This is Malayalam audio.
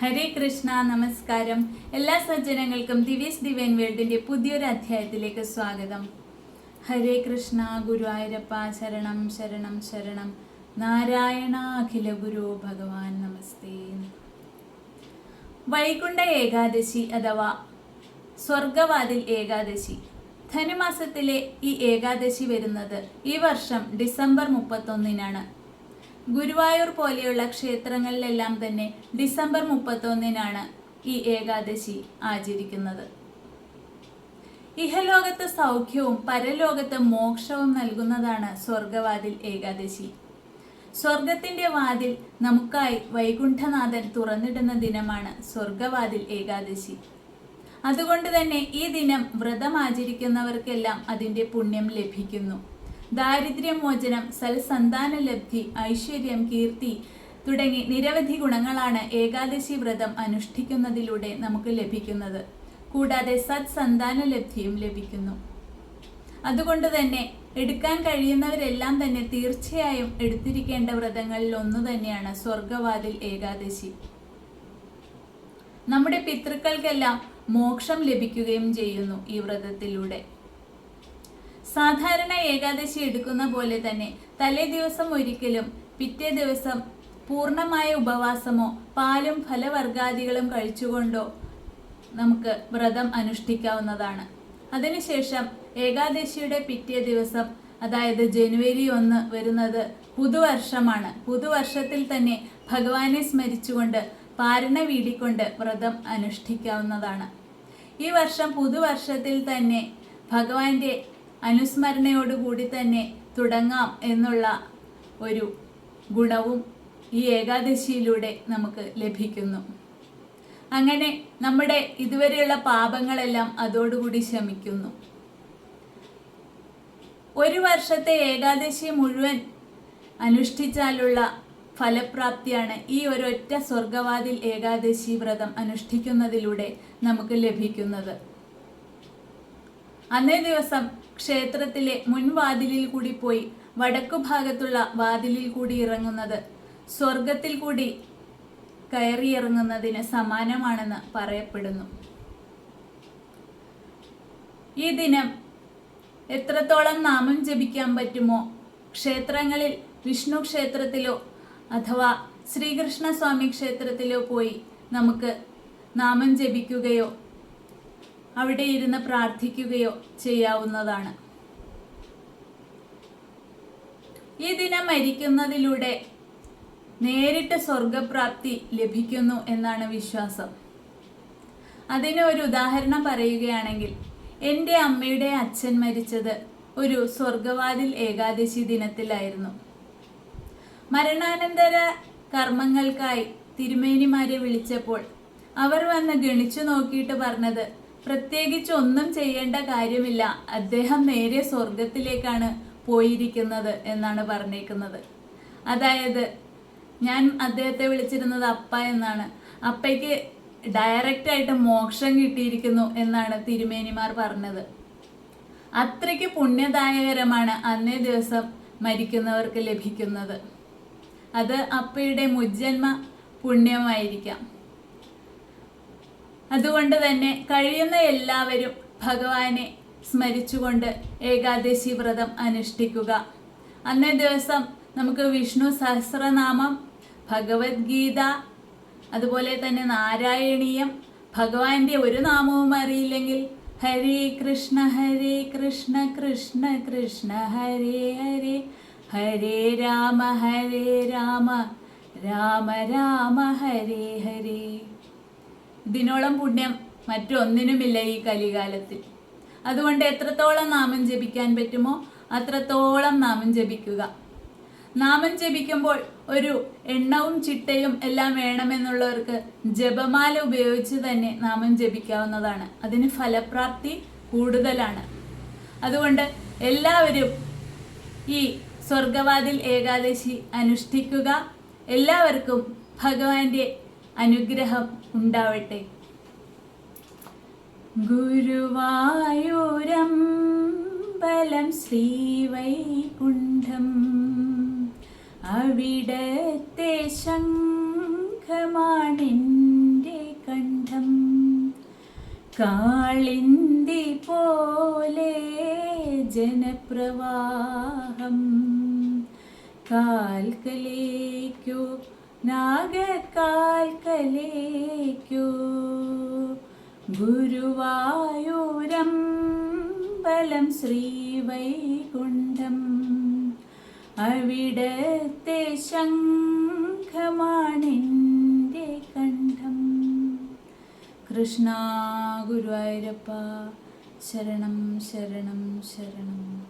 ഹരേ കൃഷ്ണ നമസ്കാരം. എല്ലാ സജ്ജനങ്ങൾക്കും ദിവ്യസ് ദിവൻ വേൾഡിന്റെ പുതിയൊരു അധ്യായത്തിലേക്ക് സ്വാഗതം. ഹരേ കൃഷ്ണ ഗുരുവായൂരപ്പ ശരണം ശരണം ശരണം. നാരായണ അഖില ഗുരു ഭഗവാൻ നമസ്തേ. വൈകുണ്ഠ ഏകാദശി അഥവാ സ്വർഗവാതിൽ ഏകാദശി. ധനുമാസത്തിലെ ഈ ഏകാദശി വരുന്നത് ഈ വർഷം ഡിസംബർ മുപ്പത്തൊന്നിനാണ്. ഗുരുവായൂർ പോലെയുള്ള ക്ഷേത്രങ്ങളിലെല്ലാം തന്നെ ഡിസംബർ മുപ്പത്തൊന്നിനാണ് ഈ ഏകാദശി ആചരിക്കുന്നത്. ഇഹലോകത്ത് സൗഖ്യവും പരലോകത്ത് മോക്ഷവും നൽകുന്നതാണ് സ്വർഗവാതിൽ ഏകാദശി. സ്വർഗത്തിന്റെ വാതിൽ നമുക്കായി വൈകുണ്ഠനാഥൻ തുറന്നിടുന്ന ദിനമാണ് സ്വർഗവാതിൽ ഏകാദശി. അതുകൊണ്ട് തന്നെ ഈ ദിനം വ്രതം ആചരിക്കുന്നവർക്കെല്ലാം അതിന്റെ പുണ്യം ലഭിക്കുന്നു. ദാരിദ്ര്യമോചനം സൽസന്താന ലബ്ധി ഐശ്വര്യം കീർത്തി തുടങ്ങി നിരവധി ഗുണങ്ങളാണ് ഏകാദശി വ്രതം അനുഷ്ഠിക്കുന്നതിലൂടെ നമുക്ക് ലഭിക്കുന്നത്. കൂടാതെ സത്സന്താന ലബ്ധിയും ലഭിക്കുന്നു. അതുകൊണ്ട് തന്നെ എടുക്കാൻ കഴിയുന്നവരെല്ലാം തന്നെ തീർച്ചയായും എടുത്തിരിക്കേണ്ട വ്രതങ്ങളിൽ ഒന്നു തന്നെയാണ് സ്വർഗവാതിൽ ഏകാദശി. നമ്മുടെ പിതൃക്കൾക്കെല്ലാം മോക്ഷം ലഭിക്കുകയും ചെയ്യുന്നു ഈ വ്രതത്തിലൂടെ. സാധാരണ ഏകാദശി എടുക്കുന്ന പോലെ തന്നെ തലേ ദിവസം ഒരിക്കലും പിറ്റേ ദിവസം പൂർണമായ ഉപവാസമോ പാലും ഫലവർഗാദികളും കഴിച്ചുകൊണ്ടോ നമുക്ക് വ്രതം അനുഷ്ഠിക്കാവുന്നതാണ്. അതിനുശേഷം ഏകാദശിയുടെ പിറ്റേ ദിവസം അതായത് ജനുവരി ഒന്ന് വരുന്നത് പുതുവർഷമാണ്. പുതുവർഷത്തിൽ തന്നെ ഭഗവാനെ സ്മരിച്ചുകൊണ്ട് പാരണ വീടിക്കൊണ്ട് വ്രതം അനുഷ്ഠിക്കാവുന്നതാണ്. ഈ വർഷം പുതുവർഷത്തിൽ തന്നെ ഭഗവാന്റെ അനുസ്മരണയോടുകൂടി തന്നെ തുടങ്ങാം എന്നുള്ള ഒരു ഗുണവും ഈ ഏകാദശിയിലൂടെ നമുക്ക് ലഭിക്കുന്നു. അങ്ങനെ നമ്മുടെ ഇതുവരെയുള്ള പാപങ്ങളെല്ലാം അതോടുകൂടി ശമിക്കുന്നു. ഒരു വർഷത്തെ ഏകാദശി മുഴുവൻ അനുഷ്ഠിച്ചാലുള്ള ഫലപ്രാപ്തിയാണ് ഈ ഒരൊറ്റ സ്വർഗവാതിൽ ഏകാദശി വ്രതം അനുഷ്ഠിക്കുന്നതിലൂടെ നമുക്ക് ലഭിക്കുന്നത്. അന്നേ ദിവസം ക്ഷേത്രത്തിലെ മുൻവാതിലിൽ കൂടി പോയി വടക്കു ഭാഗത്തുള്ള വാതിലിൽ കൂടി ഇറങ്ങുന്നത്. സ്വർഗത്തിൽ കൂടി കയറിയിറങ്ങുന്നതിന് സമാനമാണെന്ന് പറയപ്പെടുന്നു. ഈ ദിനം എത്രത്തോളം നാമം ജപിക്കാൻ പറ്റുമോ? ക്ഷേത്രങ്ങളിൽ വിഷ്ണു ക്ഷേത്രത്തിലോ അഥവാ ശ്രീകൃഷ്ണ സ്വാമി ക്ഷേത്രത്തിലോ പോയി നമുക്ക് നാമം ജപിക്കുകയോ അവിടെ ഇരുന്ന് പ്രാർത്ഥിക്കുകയോ ചെയ്യാവുന്നതാണ്. ഈ ദിനം മരിക്കുന്നതിലൂടെ നേരിട്ട് സ്വർഗപ്രാപ്തി ലഭിക്കുന്നു എന്നാണ് വിശ്വാസം. അതിന് ഒരു ഉദാഹരണം പറയുകയാണെങ്കിൽ എന്റെ അമ്മയുടെ അച്ഛൻ മരിച്ചത് ഒരു സ്വർഗവാതിൽ ഏകാദശി ദിനത്തിലായിരുന്നു. മരണാനന്തര കർമ്മങ്ങൾക്കായി തിരുമേനിമാരെ വിളിച്ചപ്പോൾ അവർ വന്ന് ഗണിച്ചു നോക്കിയിട്ട് പറഞ്ഞത് പ്രത്യേകിച്ച് ഒന്നും ചെയ്യേണ്ട കാര്യമില്ല. അദ്ദേഹം നേരെ സ്വർഗത്തിലേക്കാണ് പോയിരിക്കുന്നത് എന്നാണ് പറഞ്ഞേക്കുന്നത്. അതായത് ഞാൻ അദ്ദേഹത്തെ വിളിച്ചിരുന്നത് അപ്പ എന്നാണ്. അപ്പയ്ക്ക് ഡയറക്റ്റ് ആയിട്ട് മോക്ഷം കിട്ടിയിരിക്കുന്നു എന്നാണ് തിരുമേനിമാർ പറഞ്ഞത്. അത്രയ്ക്ക് പുണ്യദായകരമാണ് അന്നേ ദിവസം മരിക്കുന്നവർക്ക് ലഭിക്കുന്നത്. അത് അപ്പയുടെ മുജ്ജന്മ പുണ്യമായിരിക്കാം. അതുകൊണ്ട് തന്നെ കഴിയുന്ന എല്ലാവരും ഭഗവാനെ സ്മരിച്ചുകൊണ്ട് ഏകാദശി വ്രതം അനുഷ്ഠിക്കുക. അന്നേ ദിവസം നമുക്ക് വിഷ്ണു സഹസ്രനാമം ഭഗവത്ഗീത അതുപോലെ തന്നെ നാരായണീയം ഭഗവാന്റെ ഒരു നാമവും അറിയില്ലെങ്കിൽ ഹരി കൃഷ്ണ ഹരി കൃഷ്ണ കൃഷ്ണ കൃഷ്ണ ഹരേ ഹരേ ഹരേ രാമ ഹരേ രാമ രാമ രാമ ഹരേ ഹരേ. ഇതിനോളം പുണ്യം മറ്റൊന്നിനുമില്ല ഈ കലികാലത്തിൽ. അതുകൊണ്ട് എത്രത്തോളം നാമം ജപിക്കാൻ പറ്റുമോ അത്രത്തോളം നാമം ജപിക്കുക. നാമം ജപിക്കുമ്പോൾ ഒരു എണ്ണവും ചിട്ടയും എല്ലാം വേണമെന്നുള്ളവർക്ക് ജപമാല ഉപയോഗിച്ച് തന്നെ നാമം ജപിക്കാവുന്നതാണ്. അതിന് ഫലപ്രാപ്തി കൂടുതലാണ്. അതുകൊണ്ട് എല്ലാവരും ഈ സ്വർഗവാതിൽ ഏകാദശി അനുഷ്ഠിക്കുക. എല്ലാവർക്കും ഭഗവാന്റെ അനുഗ്രഹം ഉണ്ടാവട്ടെ. ഗുരുവായൂരം ബലം ശ്രീവൈകുണ്ഠം. അവിടത്തെ ശംഖമാണെൻ കാളിന്തി പോലെ ജനപ്രവാഹം. കാൽക്കലേക്കു നാഗക്കാൽക്കലേക്കു ബലം ശ്രീവൈകുണ്ഠം. അവിടത്തെ ശംഖമാണെന്റെ കണ്ഠം. കൃഷ്ണ ഗുരുവായൂരപ്പ ശരണം ശരണം ശരണം.